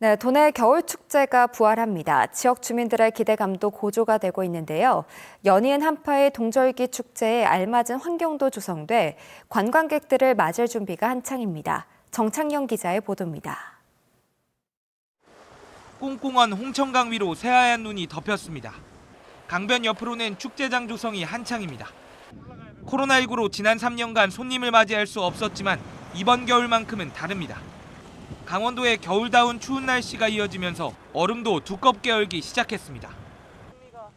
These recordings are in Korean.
네, 도내 겨울 축제가 부활합니다. 지역 주민들의 기대감도 고조가 되고 있는데요. 연이은 한파의 동절기 축제에 알맞은 환경도 조성돼 관광객들을 맞을 준비가 한창입니다. 정창영 기자의 보도입니다. 꽁꽁한 홍천강 위로 새하얀 눈이 덮였습니다. 강변 옆으로는 축제장 조성이 한창입니다. 코로나19로 지난 3년간 손님을 맞이할 수 없었지만 이번 겨울만큼은 다릅니다. 강원도의 겨울다운 추운 날씨가 이어지면서 얼음도 두껍게 얼기 시작했습니다.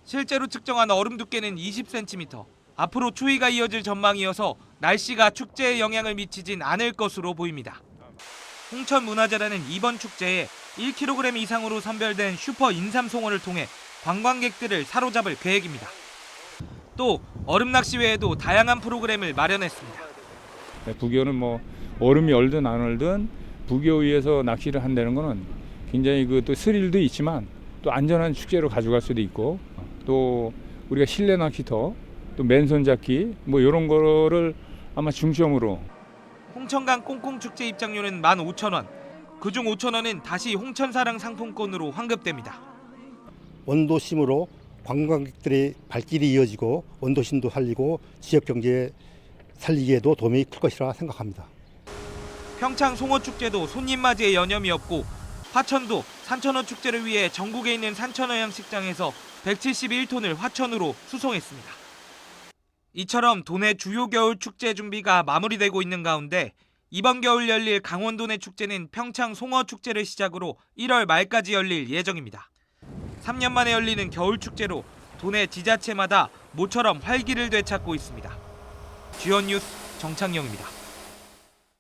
실제로 측정한 얼음 두께는 20cm. 앞으로 추위가 이어질 전망이어서 날씨가 축제에 영향을 미치진 않을 것으로 보입니다. 홍천문화재라는 이번 축제에 1kg 이상으로 선별된 슈퍼 인삼 송어를 통해 관광객들을 사로잡을 계획입니다. 또 얼음 낚시 외에도 다양한 프로그램을 마련했습니다. 네, 부교는 뭐 얼음이 얼든 안 얼든 부교 위에서 낚시를 한다는 거는 굉장히 그 또 스릴도 있지만 또 안전한 축제로 가져갈 수도 있고 또 우리가 실내 낚시터 또 맨손 잡기 뭐 이런 거를 아마 중점으로 홍천강 꽁꽁 축제 입장료는 15,000원. 그중 5,000원은 다시 홍천사랑 상품권으로 환급됩니다. 원도심으로 관광객들의 발길이 이어지고 원도심도 살리고 지역 경제 살리기에도 도움이 클 것이라 생각합니다. 평창 송어축제도 손님 맞이에 여념이 없고 화천도 산천어 축제를 위해 전국에 있는 산천어 양식장에서 171톤을 화천으로 수송했습니다. 이처럼 도내 주요 겨울 축제 준비가 마무리되고 있는 가운데 이번 겨울 열릴 강원도 내 축제는 평창 송어 축제를 시작으로 1월 말까지 열릴 예정입니다. 3년 만에 열리는 겨울 축제로 도내 지자체마다 모처럼 활기를 되찾고 있습니다. 주연 뉴스 정창영입니다.